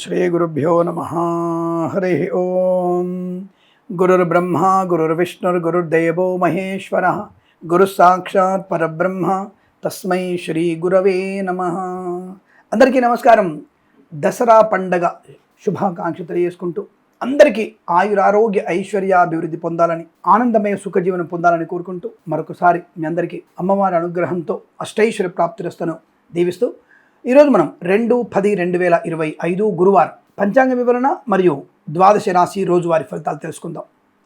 శ్రీగురుభ్యో నమ హరి ఓం గురుర్బ్రహ్మ గురుర్విష్ణుర్గురుర్దేవో మహేశ్వర గురు సాక్షాత్ పరబ్రహ్మ తస్మై శ్రీ గురవే నమ అందరికీ నమస్కారం. దసరా పండగ శుభాకాంక్ష తెలియజేసుకుంటూ అందరికీ ఆయురారోగ్య ఐశ్వర్యాభివృద్ధి పొందాలని ఆనందమయ సుఖజీవనం పొందాలని కోరుకుంటూ మరొకసారి మీ అందరికీ అమ్మవారి అనుగ్రహంతో అష్టైశ్వర్య ప్రాప్తిరస్తను దీవిస్తూ ఈరోజు మనం రెండు పది రెండు వేల ఇరవై ఐదు గురువారం పంచాంగ వివరణ మరియు ద్వాదశ రాశి రోజువారి ఫలితాలు తెలుసుకుందాం.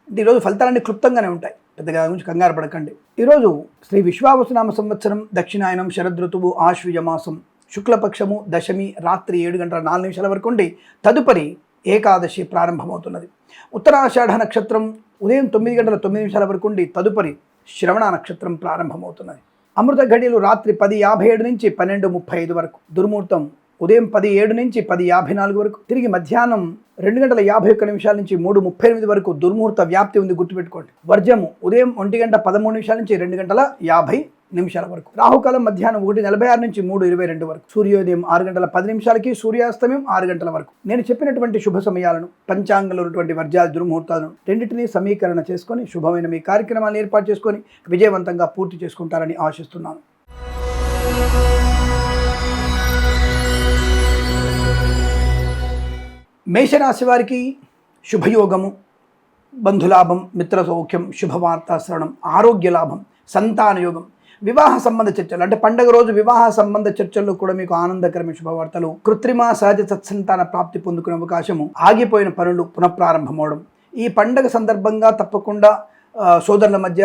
అంటే ఈరోజు ఫలితాలన్నీ క్లుప్తంగానే ఉంటాయి. పెద్దగా గురించి కంగారు పడకండి. ఈరోజు శ్రీ విశ్వావసునామ సంవత్సరం దక్షిణాయనం శరదృతువు ఆశ్వయుజ మాసం శుక్లపక్షము దశమి రాత్రి ఏడు గంటల నాలుగు నిమిషాల వరకు ఉండి తదుపరి ఏకాదశి ప్రారంభమవుతున్నది. ఉత్తరాషాఢ నక్షత్రం ఉదయం తొమ్మిది గంటల తొమ్మిది నిమిషాల వరకు ఉండి తదుపరి శ్రవణ నక్షత్రం ప్రారంభమవుతున్నది. అమృత ఘడియలు రాత్రి పది యాభై ఏడు నుంచి పన్నెండు ముప్పై ఐదు వరకు. దుర్ముహూర్తం ఉదయం పది ఏడు నుంచి పది యాభై నాలుగు వరకు. తిరిగి మధ్యాహ్నం రెండు గంటల యాభై ఒక్క నిమిషాల నుంచి మూడు ముప్పై ఎనిమిది వరకు దుర్ముహూర్త వ్యాప్తి ఉంది గుర్తుపెట్టుకోండి. వర్జము ఉదయం ఒంటి గంట పదమూడు నిమిషాల నుంచి రెండు గంటల యాభై నిమిషాల వరకు. రాహుకాలం మధ్యాహ్నం ఒకటి నలభై ఆరు నుంచి మూడు ఇరవై రెండు వరకు. సూర్యోదయం ఆరు గంటల పది నిమిషాలకి సూర్యాస్తమయం ఆరు గంటల వరకు. నేను చెప్పినటువంటి శుభ సమయాలను పంచాంగంలో ఉన్నటువంటి వర్జాల దుర్ముహూర్తాలను రెండింటినీ సమీకరణ చేసుకొని శుభమైన మీ కార్యక్రమాలను ఏర్పాటు చేసుకొని విజయవంతంగా పూర్తి చేసుకుంటారని ఆశిస్తున్నాను. మేషరాశి వారికి శుభయోగము బంధులాభం మిత్ర సౌఖ్యం శుభవార్త శ్రవణం ఆరోగ్య లాభం సంతాన యోగం వివాహ సంబంధ చర్చలు అంటే పండగ రోజు వివాహ సంబంధ చర్చల్లో కూడా మీకు ఆనందకరమైన శుభవార్తలు. కృత్రిమ సహజ సత్సంతాన ప్రాప్తి పొందుకునే అవకాశము ఆగిపోయిన పనులు పునఃప్రారంభమవడం. ఈ పండగ సందర్భంగా తప్పకుండా సోదరుల మధ్య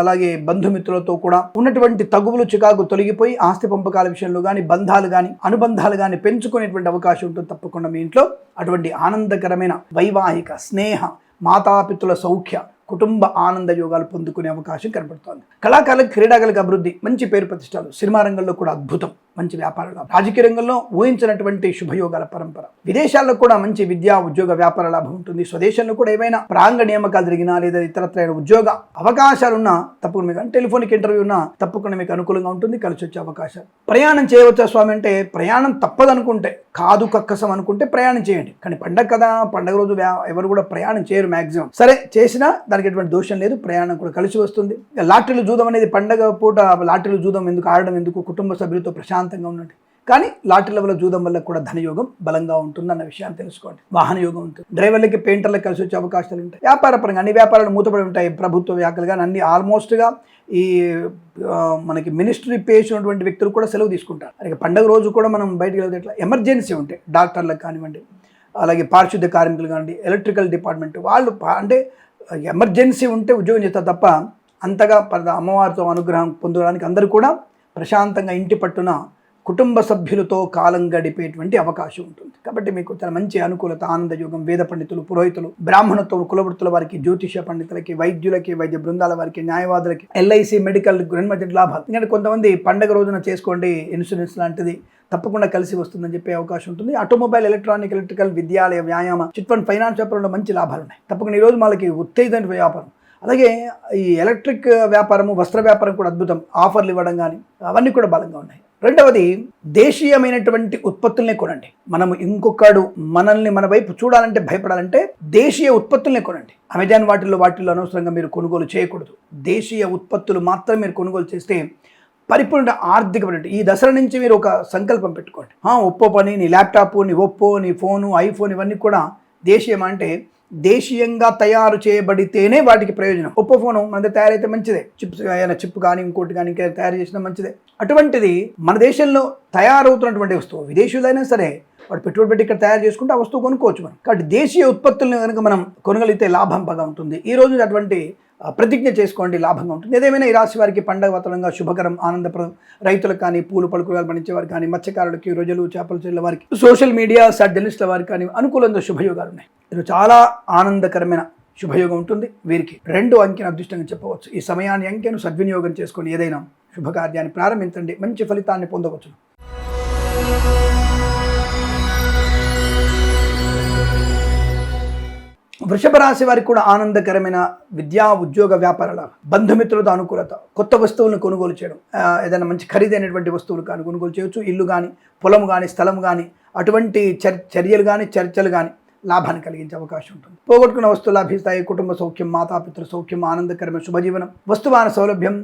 అలాగే బంధుమిత్రులతో కూడా ఉన్నటువంటి తగువులు చికాకు తొలగిపోయి ఆస్తి పంపకాల విషయంలో కానీ బంధాలు కానీ అనుబంధాలు కానీ పెంచుకునేటువంటి అవకాశం ఉంటుంది తప్పకుండా మీ ఇంట్లో. అటువంటి ఆనందకరమైన వైవాహిక స్నేహ మాతాపితుల సౌఖ్య కుటుంబ ఆనంద యోగాలు పొందుకునే అవకాశం కనబడుతోంది కళాకారులకు క్రీడాకారులకు అభివృద్ధి మంచి పేరు ప్రతిష్టలు సినిమా రంగంలో కూడా అద్భుతం మంచి వ్యాపార లాభం రాజకీయ రంగంలో ఊహించినటువంటి శుభయోగాల పరంపర. విదేశాల్లో కూడా మంచి విద్యా ఉద్యోగ వ్యాపార లాభం ఉంటుంది. స్వదేశంలో కూడా ఏమైనా ప్రాంగ నియామకాలు జరిగినా లేదా ఇతరత్ర ఉద్యోగ అవకాశాలున్నా తప్పకుండా మీకు టెలిఫోనిక్ ఇంటర్వ్యూ ఉన్నా తప్పకుండా మీకు అనుకూలంగా ఉంటుంది కలిసి వచ్చే అవకాశాలు. ప్రయాణం చేయవచ్చా స్వామి అంటే ప్రయాణం తప్పదనుకుంటే కాదు కక్కసం అనుకుంటే ప్రయాణం చేయండి. కానీ పండగ కదా పండగ రోజు ఎవరు కూడా ప్రయాణం చేయరు మ్యాక్సిమం సరే చేసినా దానికి ఎటువంటి దోషం లేదు ప్రయాణం కూడా కలిసి వస్తుంది. లాటరీలు జూదం అనేది పండగ పూట లాటరీలు చూద్దాం ఎందుకు ఆడడం ఎందుకు కుటుంబ సభ్యులతో ప్రశాంతంగా ఉండండి. కానీ లాటరీల వల్ల జూదం వల్ల కూడా ధనయోగం బలంగా ఉంటుంది అన్న విషయాన్ని తెలుసుకోండి. వాహన యోగం ఉంటుంది. డ్రైవర్లకి పెయింటర్లకు కలిసి వచ్చే అవకాశాలు ఉంటాయి. వ్యాపార పరంగా అన్ని వ్యాపారాలు మూతపడి ఉంటాయి ప్రభుత్వ వ్యాఖ్యలు కానీ అన్ని ఆల్మోస్ట్గా ఈ మనకి మినిస్ట్రీ పేసినటువంటి వ్యక్తులు కూడా సెలవు తీసుకుంటారు. అలాగే పండగ రోజు కూడా మనం బయటకు వెళ్తే ఎట్లా ఎమర్జెన్సీ ఉంటాయి. డాక్టర్లకు కానివ్వండి అలాగే పారిశుద్ధ్య కార్మికులు కానివ్వండి ఎలక్ట్రికల్ డిపార్ట్మెంట్ వాళ్ళు అంటే ఎమర్జెన్సీ ఉంటే ఉద్యోగం చేస్తారు తప్ప అంతగా అమ్మవారితో అనుగ్రహం పొందడానికి అందరూ కూడా ప్రశాంతంగా ఇంటి పట్టున కుటుంబ సభ్యులతో కాలం గడిపేటువంటి అవకాశం ఉంటుంది. కాబట్టి మీకు చాలా మంచి అనుకూలత ఆనందయోగం వేద పండితులు పురోహితులు బ్రాహ్మణత్వం కులవృత్తుల వారికి జ్యోతిష పండితులకి వైద్యులకి వైద్య బృందాల వారికి న్యాయవాదులకి ఎల్ఐసి మెడికల్ గ్రన్మధ్య లాభాలు. ఎందుకంటే కొంతమంది పండగ రోజున చేసుకోండి ఇన్సూరెన్స్ లాంటిది తప్పకుండా కలిసి వస్తుందని చెప్పే అవకాశం ఉంటుంది. ఆటోమొబైల్ ఎలక్ట్రానిక్ ఎలక్ట్రికల్ విద్యాలయ వ్యాయామ చిట్ ఫండ్ ఫైనాన్స్ వ్యాపారంలో మంచి లాభాలు ఉన్నాయి. తప్పకుండా ఈ రోజు వాళ్ళకి ఉత్తేజమైన వ్యాపారం. అలాగే ఈ ఎలక్ట్రిక్ వ్యాపారము వస్త్ర వ్యాపారం కూడా అద్భుతం. ఆఫర్లు ఇవ్వడం కానీ అవన్నీ కూడా బలంగా ఉన్నాయి. రెండవది దేశీయమైనటువంటి ఉత్పత్తుల్ని కొనండి. మనము ఇంకొకడు మనల్ని మన వైపు చూడాలంటే భయపడాలంటే దేశీయ ఉత్పత్తుల్ని కొనండి. అమెజాన్ వాటిల్లో వాటిల్లో అనవసరంగా మీరు కొనుగోలు చేయకూడదు. దేశీయ ఉత్పత్తులు మాత్రం మీరు కొనుగోలు చేస్తే పరిపూర్ణ ఆర్థికమైనటువంటి ఈ దసరా నుంచి మీరు ఒక సంకల్పం పెట్టుకోండి. ఒప్పో పని నీ ల్యాప్టాప్ నీ ఒప్పో నీ ఫోను ఐఫోన్ ఇవన్నీ కూడా దేశీయం అంటే దేశీయంగా తయారు చేయబడితేనే వాటికి ప్రయోజనం. ఒప్పో ఫోను మన తయారైతే మంచిదే. చిప్స్ ఏమైనా చిప్ కానీ ఇంకోటి కానీ ఇంకా తయారు చేసినా మంచిదే. అటువంటిది మన దేశంలో తయారవుతున్నటువంటి వస్తువు విదేశీయులైనా సరే వాడు పెట్టుబడి పెట్టి ఇక్కడ తయారు చేసుకుంటే ఆ వస్తువు కొనుక్కోవచ్చు మనం. కాబట్టి దేశీయ ఉత్పత్తులను కనుక మనం కొనగలిగితే లాభం బాగా ఉంటుంది. ఈ రోజు అటువంటి ప్రతిజ్ఞ చేసుకోండి లాభంగా ఉంటుంది. ఏదేమైనా ఈ రాశి వారికి పండగ వాతావరణంగా శుభకరం ఆనందప్రదం. రైతులకు కానీ పూలు పలుకురాలు పండించే వారికి కానీ మత్స్యకారులకి రోజులు చేపలు చెల్లెల వారికి సోషల్ మీడియా జర్నలిస్టుల వారికి కానీ అనుకూలంగా శుభయోగాలు ఉన్నాయి. ఇది చాలా ఆనందకరమైన శుభయోగం ఉంటుంది. వీరికి రెండు అంకెను అదృష్టంగా చెప్పవచ్చు. ఈ సమయాన్ని అంకెను సద్వినియోగం చేసుకొని ఏదైనా శుభకార్యాన్ని ప్రారంభించండి. మంచి ఫలితాన్ని పొందవచ్చు వృషభ రాశి వారికి కూడా ఆనందకరమైన విద్యా ఉద్యోగ వ్యాపారాల బంధుమిత్రులతో అనుకూలత కొత్త వస్తువులను కొనుగోలు చేయడం ఏదైనా మంచి ఖరీదైనటువంటి వస్తువులు కానీ కొనుగోలు చేయొచ్చు. ఇల్లు కానీ పొలం కానీ స్థలం కానీ అటువంటి చర్ చర్యలు కానీ చర్చలు కానీ లాభాన్ని కలిగించే అవకాశం ఉంటుంది. పోగొట్టుకున్న వస్తువు లాభిస్తాయి. కుటుంబ సౌఖ్యం మాతాపితృ సౌఖ్యం ఆనందకరమైన శుభజీవనం వస్తువాన సౌలభ్యం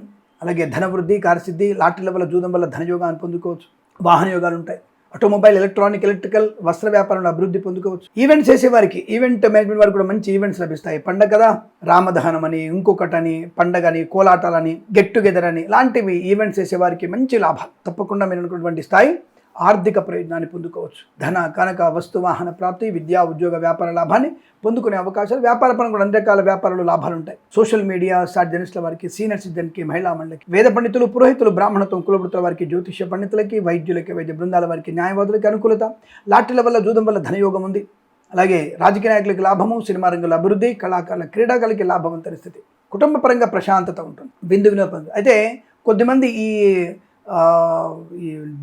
అలాగే ధనవృద్ధి కార్యసిద్ధి లాటరీల వల్ల జూదం వల్ల ధనయోగాన్ని పొందుకోవచ్చు. వాహన యోగాలు ఉంటాయి. ఆటోమొబైల్ ఎలక్ట్రానిక్ ఎలక్ట్రికల్ వస్త్ర వ్యాపారంలో అభివృద్ధి పొందుకోవచ్చు. ఈవెంట్స్ చేసే వారికి ఈవెంట్ మేనేజ్మెంట్ వారికి కూడా మంచి ఈవెంట్స్ లభిస్తాయి. పండగ కదా రామదహనం అని ఇంకొకటని పండగని కోలాటాలని గెట్ టుగెదర్ అని లాంటివి ఈవెంట్స్ చేసే వారికి మంచి లాభాలు. తప్పకుండా మీరు అనుకున్నటువంటి స్థాయి ఆర్థిక ప్రయోజనాన్ని పొందుకోవచ్చు. ధన కనక వస్తు వాహన ప్రాప్తి విద్యా ఉద్యోగ వ్యాపార లాభాన్ని పొందుకునే అవకాశాలు వ్యాపార పరంగా కూడా అన్ని రకాల వ్యాపారాలు లాభాలు ఉంటాయి. సోషల్ మీడియా స్టార్ జర్నలిస్టుల వారికి సీనియర్ సిటిజన్కి మహిళా మండలికి వేద పండితులు పురోహితులు బ్రాహ్మణత్వం కులవృత్తుల వారికి జ్యోతిష్య పండితులకి వైద్యులకి వైద్య బృందాల వారికి న్యాయవాదులకి అనుకూలత. లాటరీల వల్ల జూదం వల్ల ధనయోగం ఉంది. అలాగే రాజకీయ నాయకులకి లాభము సినిమా రంగంలో అభివృద్ధి కళాకారుల క్రీడాకారులకి లాభవంతరి స్థితి. కుటుంబ పరంగా ప్రశాంతత ఉంటుంది. బిందు వినోదం. అయితే కొద్దిమంది ఈ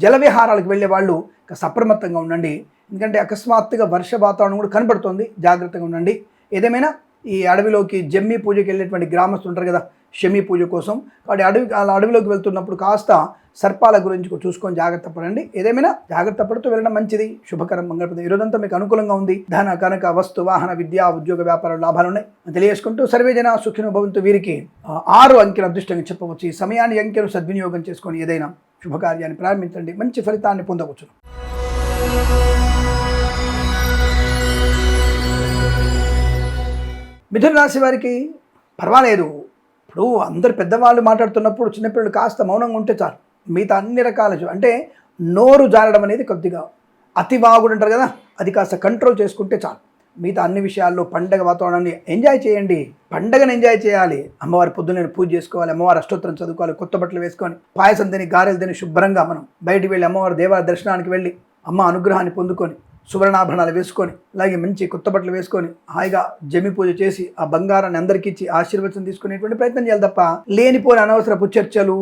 జల విహారాలకు వెళ్ళే వాళ్ళు సప్రమత్తంగా ఉండండి. ఎందుకంటే అకస్మాత్తుగా వర్ష వాతావరణం కూడా కనబడుతుంది. జాగ్రత్తగా ఉండండి. ఏదేమైనా ఈ అడవిలోకి జమ్మి పూజకి వెళ్ళేటువంటి గ్రామస్తులు ఉంటారు కదా షమి పూజ కోసం. కాబట్టి అడవి అలా అడవిలోకి వెళ్తున్నప్పుడు కాస్త సర్పాల గురించి చూసుకొని జాగ్రత్త పడండి. ఏదేమైనా జాగ్రత్త పడుతూ వెళ్ళడం మంచిది. శుభకరం మంగళపదం ఈరోజంతా మీకు అనుకూలంగా ఉంది. ధన కనక వస్తు వాహన విద్య ఉద్యోగ వ్యాపార లాభాలు ఉన్నాయి. అని తెలియజేసుకుంటూ సర్వేజన సుఖిన భవంతు. వీరికి ఆరు అంకెల అదృష్టంగా చెప్పవచ్చు. ఈ సమయాన్ని అంకెలు సద్వినియోగం చేసుకొని ఏదైనా శుభకార్యాన్ని ప్రారంభించండి. మంచి ఫలితాన్ని పొందవచ్చు మిథున రాశి వారికి పర్వాలేదు. ఇప్పుడు అందరు పెద్దవాళ్ళు మాట్లాడుతున్నప్పుడు చిన్నపిల్లలు కాస్త మౌనంగా ఉంటే చాలు. మిగతా అన్ని రకాల అంటే నోరు జారడం అనేది కొద్దిగా అతి వాగుడు అంటారు కదా అది కాస్త కంట్రోల్ చేసుకుంటే చాలు. మిగతా అన్ని విషయాల్లో పండగ వాతావరణాన్ని ఎంజాయ్ చేయండి. పండగను ఎంజాయ్ చేయాలి. అమ్మవారి పొద్దున్న పూజ చేసుకోవాలి అమ్మవారి అష్టోత్తరం చదువుకోవాలి కొత్త బట్టలు వేసుకొని పాయసం తిని గారెలు తిని శుభ్రంగా మనం బయటికి వెళ్ళి అమ్మవారి దేవాలయ దర్శనానికి వెళ్ళి అమ్మ అనుగ్రహాన్ని పొందుకొని సువర్ణాభరణాలు వేసుకొని అలాగే మంచి కొత్త బట్టలు వేసుకొని హాయిగా జమి పూజ చేసి ఆ బంగారాన్ని అందరికీ ఇచ్చి ఆశీర్వచనం తీసుకునేటువంటి ప్రయత్నం చేయాలి తప్ప లేనిపోని అనవసరపు చర్చలు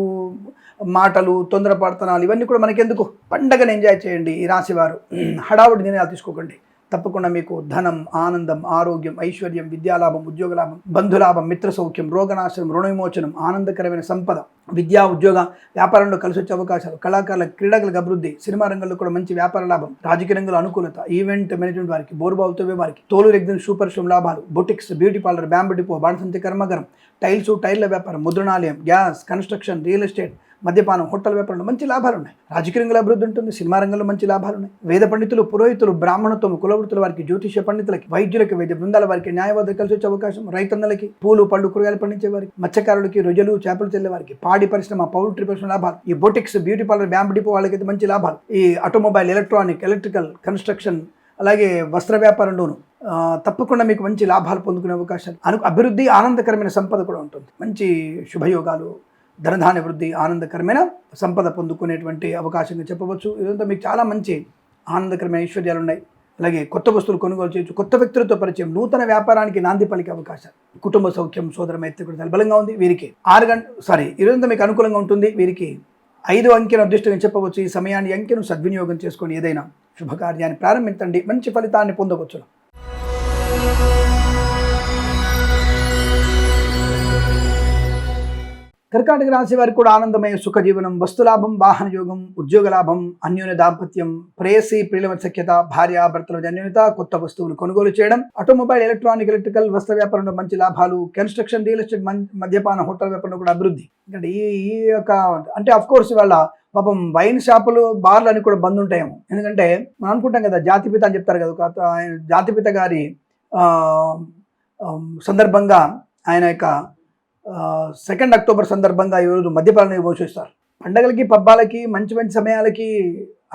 మాటలు తొందరపడుతనాలు ఇవన్నీ కూడా మనకెందుకు? పండగను ఎంజాయ్ చేయండి ఈ రాశివారు. హడావుడి నిర్ణయాలు తీసుకోకండి. తప్పకుండా మీకు ధనం ఆనందం ఆరోగ్యం ఐశ్వర్యం విద్యాలాభం ఉద్యోగ లాభం బంధులాభం మిత్ర సౌఖ్యం రోగనాశనం రుణ విమోచనం ఆనందకరమైన సంపద విద్యా ఉద్యోగ వ్యాపారంలో కలిసి వచ్చే అవకాశాలు కళాకారుల క్రీడలకు అభివృద్ధి సినిమా రంగంలో కూడా మంచి వ్యాపార లాభం రాజకీయ రంగంలో అనుకూలత ఈవెంట్ మేనేజ్మెంట్ వారికి బోరుబావుతో వారికి తోలు రెగ్జిన్ సూపర్ షోమ్ లాభాలు boutiques beauty parlour bamboo depot బాణసంతి కర్మగరం టైల్స్ టైర్ల వ్యాపారం ముద్రణాలయం గ్యాస్ కన్స్ట్రక్షన్ రియల్ ఎస్టేట్ మద్యపానం హోటల్ వ్యాపారంలో మంచి లాభాలు ఉన్నాయి రాజకీయ రంగంలో అభివృద్ధి ఉంటుంది సినిమా రంగంలో మంచి లాభాలు ఉన్నాయి వేద పండితులు పురోహితులు బ్రాహ్మణత్వం కులవృత్తుల వారికి జ్యోతిష పండితులకి వైద్యులకి వైద్య బృందాల వారికి న్యాయవాదులు కలిసి వచ్చే అవకాశం రైతన్నలకి పూలు పళ్ళు కూరగాయలు పండించే వారికి మత్స్యకారులకి రొయ్యలు చేపలు తెల్లే వారికి పాడి పరిశ్రమ పౌల్ట్రీ పరిశ్రమ లాభాలు ఈ boutiques beauty parlour bamboo depot వాళ్ళకైతే మంచి లాభాలు. ఈ ఆటోమొబైల్ ఎలక్ట్రానిక్ ఎలక్ట్రికల్ కన్స్ట్రక్షన్ అలాగే వస్త్ర వ్యాపారంలోను తప్పకుండా మీకు మంచి లాభాలు పొందుకునే అవకాశాలు. అను అభివృద్ధి ఆనందకరమైన సంపద కూడా ఉంటుంది. మంచి శుభయోగాలు ధనధాన్య వృద్ధి ఆనందకరమైన సంపద పొందుకునేటువంటి అవకాశంగా చెప్పవచ్చు. ఇదంతా మీకు చాలా మంచి ఆనందకరమైన ఐశ్వర్యాలు ఉన్నాయి అలాగే కొత్త వస్తువులు కొనుగోలు చేయొచ్చు. కొత్త వ్యక్తులతో పరిచయం నూతన వ్యాపారానికి నాంది పలికే అవకాశాలు కుటుంబ సౌఖ్యం సోదర మైత్రి కూడా చాలా బలంగా ఉంది. వీరికి ఆరు గంట సారీ ఇదంతా మీకు అనుకూలంగా ఉంటుంది. వీరికి ఐదు అంకెను అదృష్టంగా చెప్పవచ్చు. ఈ సమయాన్ని అంకెను సద్వినియోగం చేసుకొని ఏదైనా శుభకార్యాన్ని ప్రారంభించండి. మంచి ఫలితాన్ని పొందవచ్చు కర్కాటక రాశి వారికి కూడా ఆనందమయ సుఖజీవనం వస్తులాభం వాహన యోగం ఉద్యోగ లాభం అన్యోన్య దాంపత్యం ప్రేయసి ప్రియుల సఖ్యత భార్య భర్తల అన్యోన్యత కొత్త వస్తువులు కొనుగోలు చేయడం ఆటోమొబైల్ ఎలక్ట్రానిక్ ఎలక్ట్రికల్ వస్త్ర వ్యాపారంలో మంచి లాభాలు కన్స్ట్రక్షన్ రియల్ ఎస్టేట్ మద్యపాన హోటల్ వ్యాపారంలో కూడా అభివృద్ధి. ఎందుకంటే ఈ ఈ యొక్క అంటే అఫ్ కోర్స్ వాళ్ళ పాపం వైన్ షాపులు బార్లు అని కూడా బంద్ ఉంటాయేమో. ఎందుకంటే మనం అనుకుంటాం కదా జాతిపిత అని చెప్తారు కదా ఒక ఆయన జాతిపిత గారి సందర్భంగా ఆయన యొక్క సెకండ్ అక్టోబర్ సందర్భంగా ఈరోజు మద్యపాలన మోసేస్తారు పండగలకి పబ్బాలకి మంచి మంచి సమయాలకి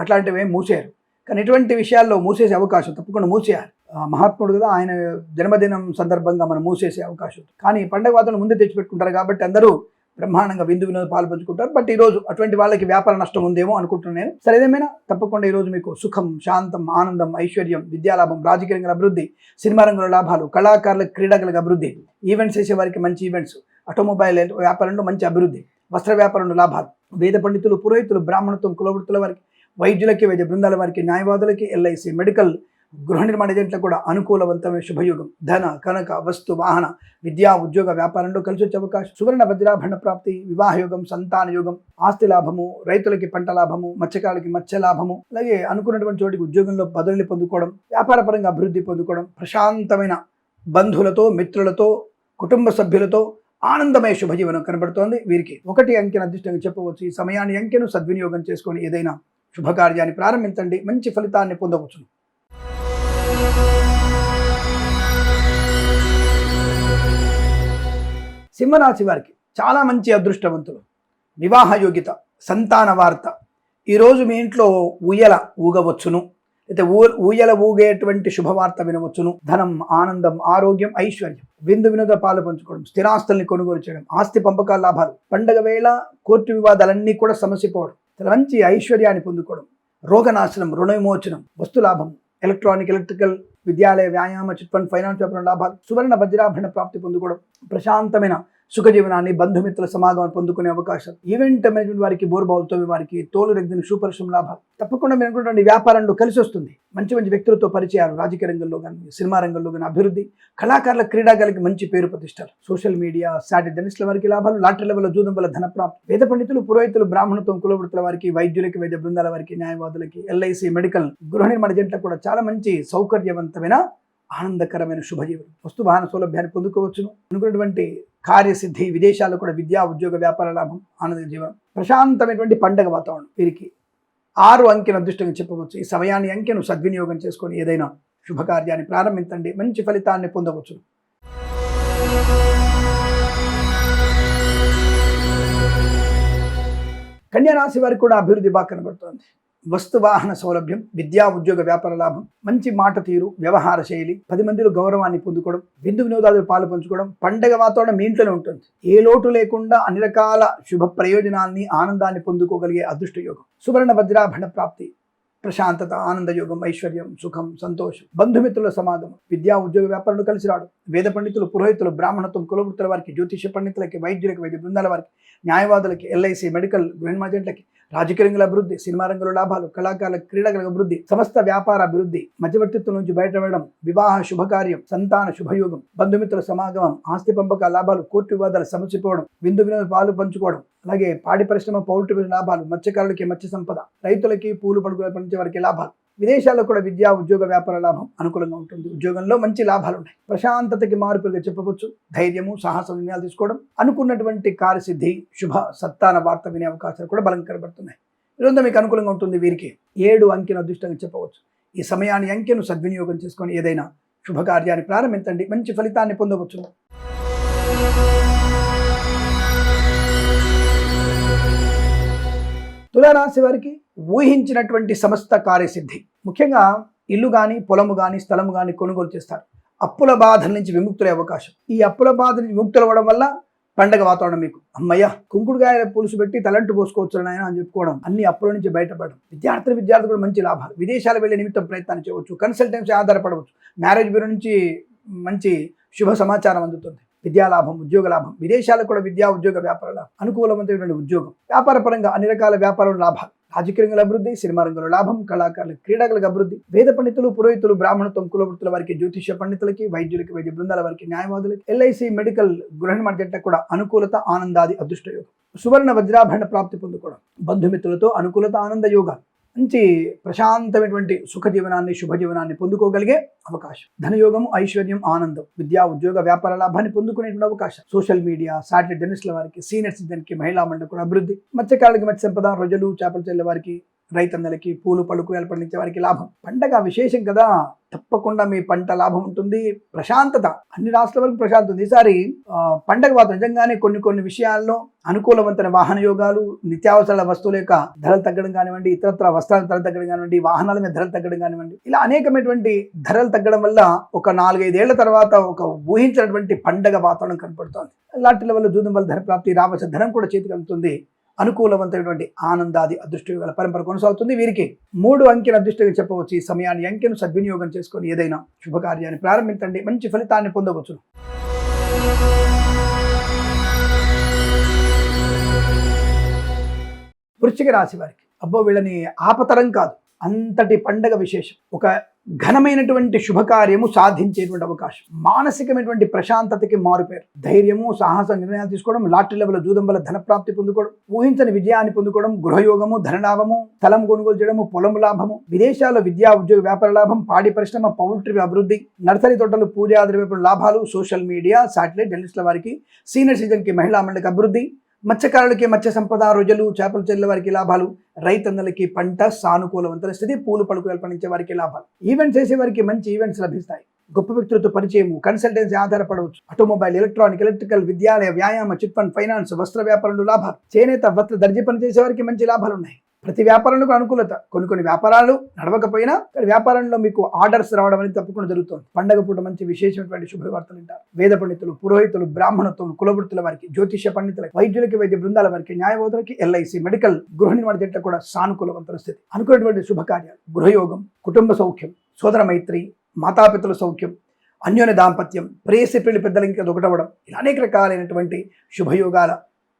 అట్లాంటివి ఏం మూసేయరు. కానీ ఇటువంటి విషయాల్లో మూసేసే అవకాశం తప్పకుండా మూసేయాలి. మహాత్ముడు కదా ఆయన జన్మదినం సందర్భంగా మనం మూసేసే అవకాశం. కానీ పండగ వాతావరణం ముందే తెచ్చిపెట్టుకుంటారు కాబట్టి అందరూ బ్రహ్మాండంగా విందు వినోద పాలు పంచుకుంటారు. బట్ ఈ రోజు అటువంటి వాళ్ళకి వ్యాపార నష్టం ఉందేమో అనుకుంటున్నాను నేను. సరే ఏదేమైనా తప్పకుండా ఈ రోజు మీకు సుఖం శాంతం ఆనందం ఐశ్వర్యం విద్యాలాభం రాజకీయ రంగంలో అభివృద్ధి సినిమా రంగంలో లాభాలు కళాకారులకు క్రీడాకులకు అభివృద్ధి ఈవెంట్స్ చేసే వారికి మంచి ఈవెంట్స్ ఆటోమొబైల్ వ్యాపారంలో మంచి అభివృద్ధి వస్త్ర వ్యాపారంలో లాభాలు వేద పండితులు పురోహితులు బ్రాహ్మణత్వం కులవృత్తుల వారికి వైద్యులకి వైద్య బృందాల వారికి న్యాయవాదులకి ఎల్ఐసి మెడికల్ గృహ నిర్మాణ ఏజెంట్లకు కూడా అనుకూలవంతమైన శుభయోగం. ధన కనక వస్తు వాహన విద్యా ఉద్యోగ వ్యాపారంలో కలిసి వచ్చే అవకాశం. సువర్ణ వజ్రాభరణ ప్రాప్తి వివాహ యోగం సంతాన యోగం ఆస్తి లాభము రైతులకి పంట లాభము మత్స్యకారులకి మత్స్య లాభము అలాగే అనుకున్నటువంటి చోటికి ఉద్యోగంలో బదులని పొందుకోవడం వ్యాపార పరంగా అభివృద్ధి పొందుకోవడం ప్రశాంతమైన బంధువులతో మిత్రులతో కుటుంబ సభ్యులతో ఆనందమయ శుభజీవనం కనబడుతోంది. వీరికి ఒకటి అంకెను అదృష్టంగా చెప్పవచ్చు. ఈ సమయాన్ని అంకెను సద్వినియోగం చేసుకొని ఏదైనా శుభకార్యాన్ని ప్రారంభించండి. మంచి ఫలితాన్ని పొందవచ్చును. సింహరాశి వారికి చాలా మంచి అదృష్టవంతులు. వివాహ యోగ్యత సంతాన వార్త. ఈరోజు మీ ఇంట్లో ఊయల ఊగవచ్చును. అయితే ఊ ఊయల ఊగేటువంటి శుభవార్త వినవచ్చును. ధనం ఆనందం ఆరోగ్యం ఐశ్వర్యం విందు వినోద పాలు పంచుకోవడం స్థిరాస్తుల్ని కొనుగోలు చేయడం ఆస్తి పంపకాల లాభాలు పండగ వేళ కోర్టు వివాదాలన్నీ కూడా సమసిపోవడం పోవడం మంచి ఐశ్వర్యాన్ని పొందుకోవడం రోగనాశనం రుణ విమోచనం వస్తులాభం ఎలక్ట్రానిక్ ఎలక్ట్రికల్ విద్యాలయ వ్యాయామ చిట్ ఫండ్ ఫైనాన్స్ వ్యాపారం లాభాలు సువర్ణ వజ్రాభరణ ప్రాప్తి పొందుకోవడం ప్రశాంతమైన సుఖజీవనాన్ని బంధుమిత్రుల సమాగమం పొందుకునే అవకాశం. ఈవెంట్ మేనేజ్మెంట్ వారికి బోర్బావుతో వారికి తోలు రెగ్గిన సుపరిశ్రమ లాభాలు తప్పకుండా మీరు అనుకున్నటువంటి వ్యాపారంలో కలిసి వస్తుంది. మంచి మంచి వ్యక్తులతో పరిచయాలు రాజకీయ రంగంలో కానీ సినిమా రంగంలో కానీ అభివృద్ధి కళాకారుల క్రీడాకారులకి మంచి పేరు ప్రతిష్టలు. సోషల్ మీడియా సాటి జర్నలిస్టుల వారికి లాభాలు లాటరీ లెవెల్ జూదం వల్ల ధనప్రాప్తి వేద పండితులు పురోహితులు బ్రాహ్మణత్వం కులవృత్తుల వారికి వైద్యులకి వైద్య బృందాల వారికి న్యాయవాదులకి ఎల్ఐసి మెడికల్ గృహ నిర్మాణ జంటలకు కూడా చాలా మంచి సౌకర్యవంతమైన ఆనందకరమైన శుభజీవనం. వస్తు వాహన సౌలభ్యాన్ని పొందుకోవచ్చును. అనుకున్నటువంటి కార్యసిద్ధి విదేశాల్లో కూడా విద్యా ఉద్యోగ వ్యాపార లాభం ఆనంద జీవనం ప్రశాంతమైనటువంటి పండగ వాతావరణం వీరికి. ఆరు అంకెను అదృష్టంగా చెప్పవచ్చు. ఈ సమయాన్ని అంకెను సద్వినియోగం చేసుకొని ఏదైనా శుభకార్యాన్ని ప్రారంభించండి. మంచి ఫలితాన్ని పొందవచ్చు కన్యారాశి వారికి కూడా అభివృద్ధి బాగా కనబడుతోంది. వస్తు వాహన సౌలభ్యం విద్యా ఉద్యోగ వ్యాపార లాభం మంచి మాట తీరు వ్యవహార శైలి పది మందిలో గౌరవాన్ని పొందుకోవడం విందు వినోదాలు పాలు పంచుకోవడం పండగ వాతావరణం మీ ఇంట్లోనే ఉంటుంది. ఏ లోటు లేకుండా అన్ని రకాల శుభ ప్రయోజనాల్ని ఆనందాన్ని పొందుకోగలిగే అదృష్ట యోగం. సువర్ణ వజ్రాభరణ ప్రాప్తి ప్రశాంతత ఆనందయోగం ఐశ్వర్యం సుఖం సంతోషం బంధుమిత్రుల సమాగమం విద్యా ఉద్యోగ వ్యాపారులు కలిసి రాడు వేద పండితులు పురోహితులు బ్రాహ్మణత్వం కులవృత్తుల వారికి జ్యోతిష పండితులకి వైద్యులకి వైద్య బృందాల వారికి న్యాయవాదులకి ఎల్ఐసి మెడికల్ గృహమాజెంట్లకి రాజకీయ రంగుల అభివృద్ధి సినిమా రంగుల లాభాలు కళాకారుల క్రీడల అభివృద్ధి సమస్త వ్యాపార అభివృద్ధి మధ్యవర్తిత్వం నుంచి బయటపడడం వివాహ శుభకార్యం సంతాన శుభయోగం బంధుమిత్రుల సమాగమం ఆస్తి పంపక లాభాలు కోర్టు వివాదాలు సమసిపోవడం విందు వినోద పాలు పంచుకోవడం అలాగే పాడి పరిశ్రమ పౌల్ట్రీ లాభాలు మత్స్యకారులకి మత్స్య సంపద రైతులకి పూలు పడుకులు పండించే వారికి లాభాలు. విదేశాల్లో కూడా విద్యా ఉద్యోగ వ్యాపార లాభం అనుకూలంగా ఉంటుంది. ఉద్యోగంలో మంచి లాభాలు ఉన్నాయి. ప్రశాంతతకి మార్పులుగా చెప్పవచ్చు. ధైర్యము సాహస నిర్ణయాలు తీసుకోవడం. అనుకున్నటువంటి కార్యసిద్ధి శుభ సత్తాన వార్త వినే అవకాశాలు కూడా బలం కనబడుతున్నాయి. ఈరోజు మీకు అనుకూలంగా ఉంటుంది వీరికి ఏడు అంకెను అదృష్టంగా చెప్పవచ్చు. ఈ సమయాన్ని అంకెను సద్వినియోగం చేసుకొని ఏదైనా శుభకార్యాన్ని ప్రారంభించండి. మంచి ఫలితాన్ని పొందవచ్చు. తులారాశి వారికి ఊహించినటువంటి సమస్త కార్యసిద్ధి. ముఖ్యంగా ఇల్లు కానీ పొలము కానీ స్థలము కానీ కొనుగోలు చేస్తారు. అప్పుల బాధల నుంచి విముక్తులే అవకాశం. ఈ అప్పుల బాధ నుంచి విముక్తులు అవ్వడం వల్ల పండగ వాతావరణం మీకు. అమ్మయ్య కుంకుడుకాయ పులుసు పెట్టి తలంటు పోసుకోవచ్చు ఆయన అని చెప్పుకోవడం అన్ని అప్పుల నుంచి బయటపడడం. విద్యార్థులు విద్యార్థులు కూడా మంచి లాభాలు. విదేశాలు వెళ్ళే నిమిత్తం ప్రయత్నం చేయవచ్చు. కన్సల్టెన్సీ ఆధారపడవచ్చు. మ్యారేజ్ బ్యూరో నుంచి మంచి శుభ సమాచారం అందుతుంది. విద్యా లాభం ఉద్యోగ లాభం. విదేశాలకు కూడా విద్యా ఉద్యోగ వ్యాపార లాభం అనుకూలమైనటువంటి ఉద్యోగం. వ్యాపార పరంగా అన్ని రకాల వ్యాపారం లాభాలు. రాజకీయ రంగంలో అభివృద్ధి సినిమా రంగంలో లాభం కళాకారులు క్రీడలకు అభివృద్ధి వేద పండితులు పురోహితులు బ్రాహ్మణత్వం కులవృత్తుల వారికి జ్యోతిష పండితులకి వైద్యులకి వైద్య బృందాల వారికి న్యాయవాదులకి ఎల్ఐసి మెడికల్ గృహ మార్కెట్లకు కూడా అనుకూలత ఆనందాది అదృష్ట యోగం సువర్ణ వజ్రాభరణ ప్రాప్తి పొందుకోవడం. బంధుమిత్రులతో అనుకూలత ఆనంద యోగాలు మంచి ప్రశాంతమైనటువంటి సుఖ జీవనాన్ని శుభ జీవనాన్ని పొందుకోగలిగే అవకాశం. ధనయోగం ఐశ్వర్యం ఆనందం విద్యా ఉద్యోగ వ్యాపార లాభాన్ని పొందుకునేటువంటి అవకాశం. సోషల్ మీడియా సాటిలైట్ జర్నలిస్టుల వారికి సీనియర్ సిటిజన్కి మహిళా మండలి అభివృద్ధి. మత్స్యకారులకి మత్స్య సంపద రొజలు చేపల చెల్లె వారికి రైతన్నలకి పూలు పలుకు పండించే వారికి లాభం. పండగ విశేషం కదా తప్పకుండా మీ పంట లాభం ఉంటుంది. ప్రశాంతత అన్ని రాష్ట్రాల వరకు ప్రశాంతత. ఉంది ఈసారి పండగ వాతావరణం నిజంగానే కొన్ని కొన్ని విషయాల్లో అనుకూలవంతమైన వాహన యోగాలు నిత్యావసరాల వస్తువుల యొక్క ధరలు తగ్గడం కానివ్వండి ఇతరత్ర వస్త్రాల ధరలు తగ్గడం కానివ్వండి వాహనాల మీద ధరలు తగ్గడం కానివ్వండి. ఇలా అనేకమైనటువంటి ధరలు తగ్గడం వల్ల ఒక నాలుగైదేళ్ళ తర్వాత ఒక ఊహించినటువంటి పండగ వాతావరణం కనపడుతోంది. లాంటి వల్ల జూదం వల్ల ధర ప్రాప్తి రావచ్చు ధనం కూడా చేతికి అందుతుంది. అనుకూలవంతమైనటువంటి ఆనందాది అదృష్టయోగాల పరంపర కొనసాగుతుంది. వీరికి మూడు అంకెల అదృష్టంగా చెప్పవచ్చు. ఈ సమయాన్ని అంకెను సద్వినియోగం చేసుకొని ఏదైనా శుభకార్యాన్ని ప్రారంభించండి. మంచి ఫలితాన్ని పొందవచ్చు వృశ్చిక రాశి వారికి అబ్బో వీళ్ళని ఆపతరం కాదు. అంతటి పండగ విశేషం. ఒక ఘనమైనటువంటి శుభకార్యము సాధించేటువంటి అవకాశం. మానసికమైనటువంటి ప్రశాంతతకి మారుపేరు. ధైర్యము సాహస నిర్ణయాలు తీసుకోవడం లాటరీ లెవెల్ జూదం వల్ల ధన ప్రాప్తి పొందుకోవడం ఊహించని విజయాన్ని పొందుకోవడం గృహయోగము ధనలాభము స్థలం కొనుగోలు చేయడము పొలం లాభము విదేశాల్లో విద్యా ఉద్యోగ వ్యాపార లాభం పాడి పరిశ్రమ పౌల్ట్రీ అభివృద్ధి నర్సరీ తోటలు పూజా లాభాలు సోషల్ మీడియా శాటిలైట్ జర్నలిస్టుల వారికి సీనియర్ సిటిజన్కి మహిళా మండలికి అభివృద్ధి మత్స్యకారులకి మత్స్య సంపద రోజులు చేపలు చెల్లె వారికి లాభాలు రైతన్నలకి పంట సానుకూలవంతన స్థితి పూలు పలుకులు పండించే వారికి లాభాలు. ఈవెంట్స్ చేసే వారికి మంచి ఈవెంట్స్ లభిస్తాయి. గొప్ప వ్యక్తులతో పరిచయము కన్సల్టెన్సీ ఆధారపడవచ్చు. ఆటోమొబైల్ ఎలక్ట్రానిక్ ఎలక్ట్రికల్ విద్యాలయ వ్యాయామ చిట్ ఫండ్ ఫైనాన్స్ వస్త్ర వ్యాపారంలో లాభాలు. చేనేత వస్త్ర దర్జీ పని చేసే వారికి మంచి లాభాలు ఉన్నాయి ప్రతి వ్యాపారంలో అనుకూలత. కొన్ని కొన్ని వ్యాపారాలు నడవకపోయినా కానీ వ్యాపారంలో మీకు ఆర్డర్స్ రావడం అనేది తప్పకుండా జరుగుతుంది. పండగ పూట మంచి విశేషమైనటువంటి శుభవార్తలు వింటారు. వేద పండితులు పురోహితులు బ్రాహ్మణత్వం కులవృత్తుల వారికి జ్యోతిష పండితులకి వైద్యులకి వైద్య బృందాల వారికి న్యాయవాదులకి ఎల్ఐసి మెడికల్ గృహ నిర్మాణ తిట్ట కూడా సానుకూలవంతుల స్థితి. అనుకున్నటువంటి శుభకార్యాలు గృహయోగం కుటుంబ సౌఖ్యం సోదర మైత్రి మాతాపితల సౌఖ్యం అన్యోన్య దాంపత్యం ప్రేసి పెళ్ళి పెద్దలకి ఇంకా దొకటవడం ఇలా అనేక రకాలైనటువంటి శుభయోగాల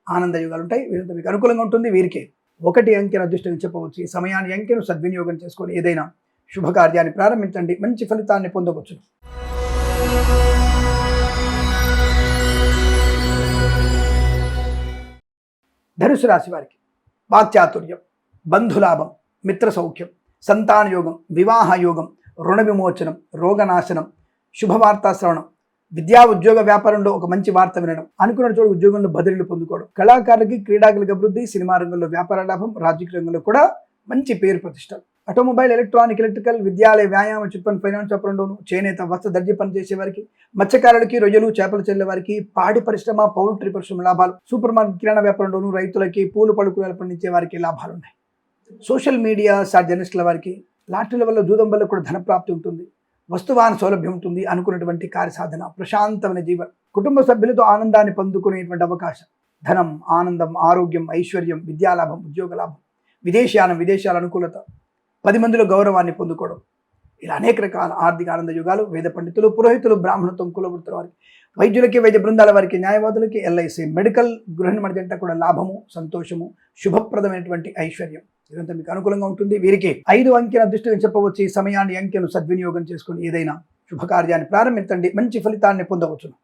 ఆనందయోగాలు ఉంటాయి. వీరంతా మీకు అనుకూలంగా ఉంటుంది. వీరికే ఒకటి అంకెను అదృష్టం చెప్పవచ్చు. ఈ సమయాన్ని అంకెను సద్వినియోగం చేసుకొని ఏదైనా శుభకార్యాన్ని ప్రారంభించండి. మంచి ఫలితాన్ని పొందవచ్చు ధనుసు రాశి వారికి వాక్చాతుర్యం బంధులాభం మిత్ర సౌఖ్యం సంతాన యోగం వివాహ యోగం రుణ విమోచనం రోగనాశనం శుభవార్తా శ్రవణం విద్యా ఉద్యోగ వ్యాపారంలో ఒక మంచి వార్త వినడం. అనుకున్న చోటు ఉద్యోగంలో బదిలీలు పొందుకోవడం. కళాకారులకి క్రీడాకులకి అభివృద్ధి సినిమా రంగంలో వ్యాపార లాభం రాజకీయ రంగంలో కూడా మంచి పేరు ప్రతిష్టలు. ఆటోమొబైల్ ఎలక్ట్రానిక్ ఎలక్ట్రికల్ విద్యాలయ వ్యాయామ చిట్ ఫండ్ ఫైనాన్స్ వ్యాపారంలోను చేనేత వస్త్ర దర్జీ పనిచేసే వారికి మత్స్యకారులకి రొయ్యలు చేపలు చెల్లే వారికి పాడి పరిశ్రమ పౌల్ట్రీ పరిశ్రమ లాభాలు. సూపర్ మార్కెట్ కిరాణా వ్యాపారంలోను రైతులకి పూలు పడుకులు పండించే వారికి లాభాలు ఉన్నాయి సోషల్ మీడియా సార్ జర్నలిస్టుల వారికి లాటరీల వల్ల జూదం వల్ల కూడా ధన ప్రాప్తి ఉంటుంది. వస్తువాన సౌలభ్యం ఉంటుంది అనుకున్నటువంటి కార్యసాధన ప్రశాంతమైన జీవనం కుటుంబ సభ్యులతో ఆనందాన్ని పొందుకునేటువంటి అవకాశం. ధనం ఆనందం ఆరోగ్యం ఐశ్వర్యం విద్యాలాభం ఉద్యోగ లాభం విదేశయానం విదేశాల అనుకూలత పది మందిలో గౌరవాన్ని పొందుకోవడం. ఇలా అనేక రకాల ఆర్థిక ఆనంద యుగాలు వేద పండితులు పురోహితులు బ్రాహ్మణత్వం కులవృత్తుల వారికి వైద్యులకి వైద్య బృందాల వారికి న్యాయవాదులకి ఎల్ఐసి మెడికల్ గృహ నిర్మాణ జంట కూడా లాభము సంతోషము శుభప్రదమైనటువంటి ఐశ్వర్యం. ఇదంతా మీకు అనుకూలంగా ఉంటుంది. వీరికి ఐదు అంకెల దృష్టిని చెప్పవచ్చు. ఈ సమయాన్ని అంకెను సద్వినియోగం చేసుకుని ఏదైనా శుభకార్యాన్ని ప్రారంభించండి. మంచి ఫలితాన్ని పొందవచ్చును.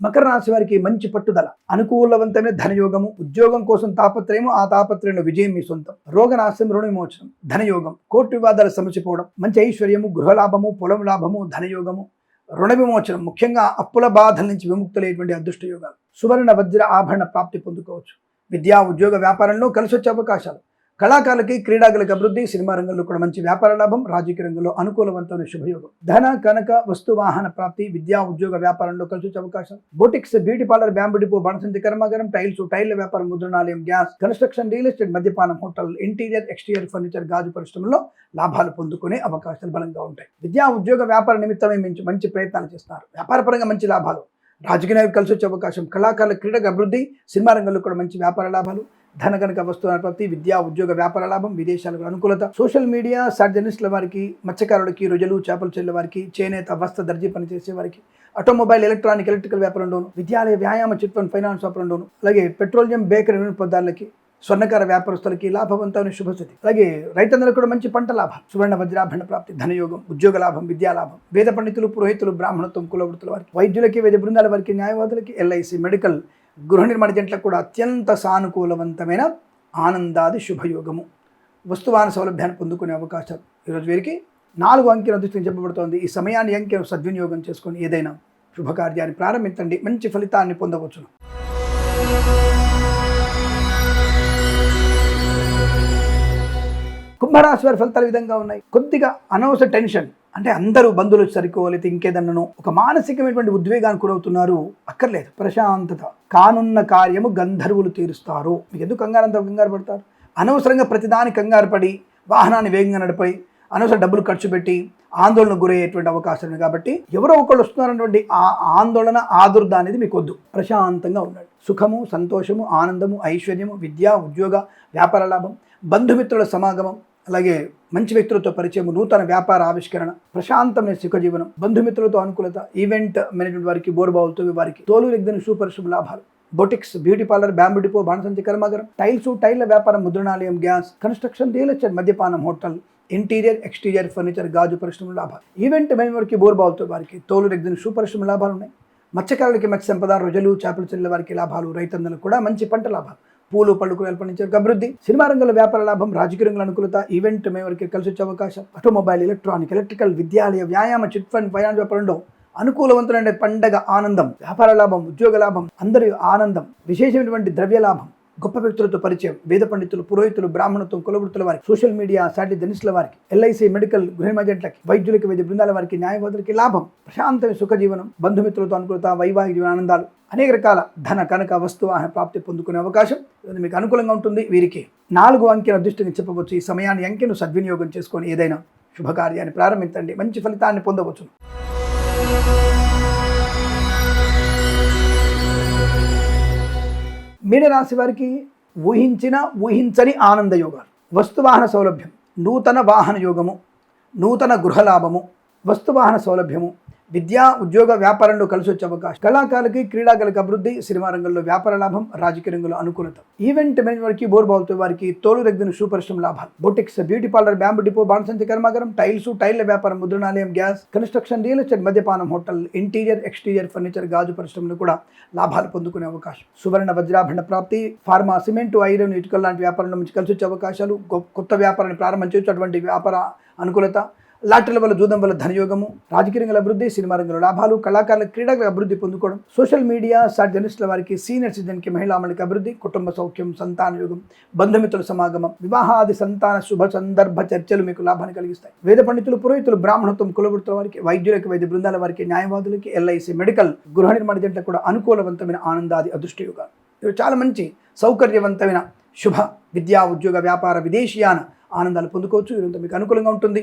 మకర రాశి వారికి మంచి పట్టుదల అనుకూలవంతమైన ధనయోగము ఉద్యోగం కోసం తాపత్రయము ఆ తాపత్రయంలో విజయం మీ సొంతం. రోగనాశం రుణ విమోచనం ధనయోగం కోర్టు వివాదాలు సమసిపోవడం మంచి ఐశ్వర్యము గృహలాభము పొలం లాభము ధనయోగము రుణ విమోచనం ముఖ్యంగా అప్పుల బాధల నుంచి విముక్తులైనటువంటి అదృష్ట యోగాలు సువర్ణ వజ్ర ఆభరణ ప్రాప్తి పొందుకోవచ్చు. విద్యా ఉద్యోగ వ్యాపారంలో కలిసి వచ్చే అవకాశాలు. కళాకారులకి క్రీడాకులకి అభివృద్ధి సినిమా రంగంలో కూడా మంచి వ్యాపార లాభం రాజకీయ రంగంలో అనుకూలవంతమైన శుభయోగం. ధన కనక వస్తు వాహన ప్రాప్తి విద్యా ఉద్యోగ వ్యాపారంలో కలిసి వచ్చే అవకాశం. Boutiques beauty parlour bamboo depot బణసంతి కర్మాగారం టైల్స్ టైల్ వ్యాపారం ముద్రణాలయం గ్యాస్ కన్స్ట్రక్షన్ రియల్ ఎస్టేట్ మద్యపానం హోటల్ ఇంటీరియర్ ఎక్స్టీరియర్ ఫర్నిచర్ గాజు పరిశ్రమలో లాభాలు పొందుకునే అవకాశాలు బలంగా ఉంటాయి. విద్యా ఉద్యోగ వ్యాపార నిమిత్తమే మంచి మంచి ప్రయత్నాలు చేస్తారు. వ్యాపారపరంగా మంచి లాభాలు. రాజకీయ నాయకులు కలిసి వచ్చే అవకాశం. కళాకారుల క్రీడకు అభివృద్ధి సినిమా రంగంలో కూడా మంచి వ్యాపార లాభాలు. ధన కనుక వస్తువుల ప్రాప్తి విద్యా ఉద్యోగ వ్యాపార లాభం విదేశాలకు అనుకూలత. సోషల్ మీడియా సర్జనిస్టుల వారికి మత్స్యకారులకి రొయ్యలు చేపలు చెల్లె వారికి చేనేత వస్త్ర దర్జీ పనిచేసే వారికి ఆటోమొబైల్ ఎలక్ట్రానిక్ ఎలక్ట్రికల్ వ్యాపారంలోను విద్యాలయ వ్యాయామ చిట్ ఫండ్ ఫైనాన్స్ వ్యాపారంలోను అలాగే పెట్రోలియం బేకరీ పదార్థాలకి స్వర్ణకార వ్యాపారస్తులకి లాభవంతమైన శుభస్థితి. అలాగే రైతన్నలకు కూడా మంచి పంట లాభం. సువర్ణ వజ్రాభరణ ప్రాప్తి ధనయోగం ఉద్యోగ లాభం విద్యా లాభం వేద పండితులు పురోహితులు బ్రాహ్మణత్వం కులవృత్తుల వారికి వైద్యులకి వైద్య బృందాల వారికి న్యాయవాదులకి ఎల్ఐసి మెడికల్ గృహ నిర్మాణ జంటలకు కూడా అత్యంత సానుకూలవంతమైన ఆనందాది శుభయోగము. వస్తువాన సౌలభ్యాన్ని పొందుకునే అవకాశం ఈరోజు వీరికి. నాలుగు అంకెల దృష్టిని చెప్పబడుతోంది. ఈ సమయాన్ని అంకెను సద్వినియోగం చేసుకొని ఏదైనా శుభకార్యాన్ని ప్రారంభించండి. మంచి ఫలితాన్ని పొందవచ్చును. కుంభరాశి వారి ఫలితాలు విధంగా ఉన్నాయి. కొద్దిగా అనవసర టెన్షన్. అంటే అందరూ బంధువులు సరికో లేకపోతే ఇంకేదన్నను. ఒక మానసికమైనటువంటి ఉద్వేగానికి గురవుతున్నారు అక్కర్లేదు. ప్రశాంతత. కానున్న కార్యము గంధర్వులు తీరుస్తారు. మీకు ఎందుకు కంగారంత కంగారు పడతారు? అనవసరంగా ప్రతిదాని కంగారు పడి వాహనాన్ని వేగంగా నడిపై అనవసర డబ్బులు ఖర్చు పెట్టి ఆందోళన గురయ్యేటువంటి అవకాశం ఉంది కాబట్టి ఎవరో ఒకళ్ళు వస్తున్నారన్నటువంటి ఆ ఆందోళన ఆదుర్ద అనేది మీకు వద్దు. ప్రశాంతంగా ఉండండి. సుఖము సంతోషము ఆనందము ఐశ్వర్యము విద్య ఉద్యోగ వ్యాపార లాభం బంధుమిత్రుల సమాగమం అలాగే మంచి వ్యక్తులతో పరిచయం నూతన వ్యాపార ఆవిష్కరణ ప్రశాంతమైన సుఖజీవనం బంధుమిత్రులతో అనుకూలత ఈవెంట్ మేనేజ్మెంట్ వారికి బోరుబావులతో వారికి తోలు ఎగ్దని సూపర్ శుభ లాభాలు. Boutiques beauty parlour bamboo depot బాణసంచి కర్మాగారం టైల్స్ టైల్ల వ్యాపారం ముద్రణాలయం గ్యాస్ కన్స్ట్రక్షన్ రియల్ ఎస్టేట్ మద్యపానం హోటల్ ఇంటీరియర్ ఎక్స్టీరియర్ ఫర్నిచర్ గాజు పరిశ్రమ లాభాలు. ఈవెంట్ వారికి బోర్బావుతో వారికి తోలు రెగ్జిన్ షూ లాభాలు ఉన్నాయి. మత్స్యకారులకి మత్స్య సంపద రొజలు చేపల చెల్లెల వారికి లాభాలు రైతన్నలకు కూడా మంచి పంట లాభాలు. పూలు పళ్ళుకు వెల్పనించారు అభివృద్ధి సినిమా రంగంలో వ్యాపార లాభం రాజకీయ రంగంలో అనుకూలత ఈవెంట్ మేమరికి కలిసి వచ్చే అవకాశం ఆటోమొబైల్ ఎలక్ట్రానిక్ ఎలక్ట్రికల్ విద్యాలయ వ్యాయామ చిట్ ఫండ్ ఫైనాన్స్ వ్యాపారంలో అనుకూలవంతులైన పండగ ఆనందం వ్యాపార లాభం ఉద్యోగ లాభం అందరి ఆనందం విశేషమైనటువంటి ద్రవ్య లాభం. గొప్ప వ్యక్తులతో పరిచయం. వేద పండితులు పురోహితులు బ్రాహ్మణత్వం కులవృత్తుల వారికి సోషల్ మీడియా సాటి జర్నలిస్టుల వారికి ఎల్ఐసి మెడికల్ గృహ ఏజెంట్లకి వైద్యులకి వైద్య బృందాల వారికి న్యాయవాదులకి లాభం ప్రశాంతమైన సుఖజీవనం బంధుమిత్రులతో అనుకూలత వైవాహిక జీవన ఆనందాలు అనేక రకాల ధన కనక వస్తు వాహన ప్రాప్తి పొందుకునే అవకాశం ఇది మీకు అనుకూలంగా ఉంటుంది. వీరికి నాలుగు అంకెల అదృష్టంగా చెప్పవచ్చు. ఈ సమయాన్ని అంకెను సద్వినియోగం చేసుకొని ఏదైనా శుభకార్యాన్ని ప్రారంభించండి. మంచి ఫలితాన్ని పొందవచ్చు మీనరాశి వారికి ఊహించిన ఊహించని ఆనందయోగాలు వస్తువాహన సౌలభ్యం నూతన వాహన యోగము నూతన గృహలాభము వస్తువాహన సౌలభ్యము విద్య ఉద్యోగ వ్యాపారంలో కలిసి వచ్చే అవకాశం. కళాకారులకి క్రీడాకారులకు అభివృద్ధి సినిమా రంగంలో వ్యాపార లాభం రాజకీయ రంగంలో అనుకూలత. ఈవెంట్ మేనేజ్మెంట్కి వారికి బోర్బావులతో వారికి తోలు రెగ్గిన షూ పరిశ్రమ లాభాలు. Boutiques beauty parlour bamboo depot బాణసంచి కర్మాగారం టైల్స్ టైల్ల వ్యాపారం ముద్రణాలయం గ్యాస్ కన్స్ట్రక్షన్ రియల్ ఎస్టేట్ మద్యపానం హోటల్ ఇంటీరియర్ ఎక్స్టీరియర్ ఫర్నిచర్ గాజు పరిశ్రమలు కూడా లాభాలు పొందుకునే అవకాశం. సువర్ణ వజ్రాభరణ ప్రాప్తి ఫార్మా సిమెంట్ ఐరన్ ఇటుకల లాంటి వ్యాపారంలో నుంచి కలిసి వచ్చే అవకాశాలు కొత్త వ్యాపారాన్ని ప్రారంభం అటువంటి వ్యాపార అనుకూలత లాటరీల వల్ల జూదం వల్ల ధనయోగము రాజకీయ రంగంలో అభివృద్ధి సినిమా రంగంలో లాభాలు కళాకారుల క్రీడల అభివృద్ధి పొందుకోవడం సోషల్ మీడియా సాటి జర్నలిస్టుల వారికి సీనియర్ సిటిజన్కి మహిళామణికి అభివృద్ధి కుటుంబ సౌఖ్యం సంతాన యోగం బంధుమిత్రుల సమాగమం వివాహాది సంతాన శుభ సందర్భ చర్చలు మీకు లాభాన్ని కలిగిస్తాయి. వేద పండితులు పురోహితులు బ్రాహ్మణత్వం కులవృత్తుల వారికి వైద్యులకి వైద్య బృందాల వారికి న్యాయవాదులకి ఎల్ఐసి మెడికల్ గృహ నిర్మాణ జంట కూడా అనుకూలవంతమైన ఆనందాది అదృష్ట యోగాలు ఇవి చాలా మంచి సౌకర్యవంతమైన శుభ విద్యా ఉద్యోగ వ్యాపార విదేశీయాన ఆనందాలు పొందుకోవచ్చు. ఇదంతా మీకు అనుకూలంగా ఉంటుంది.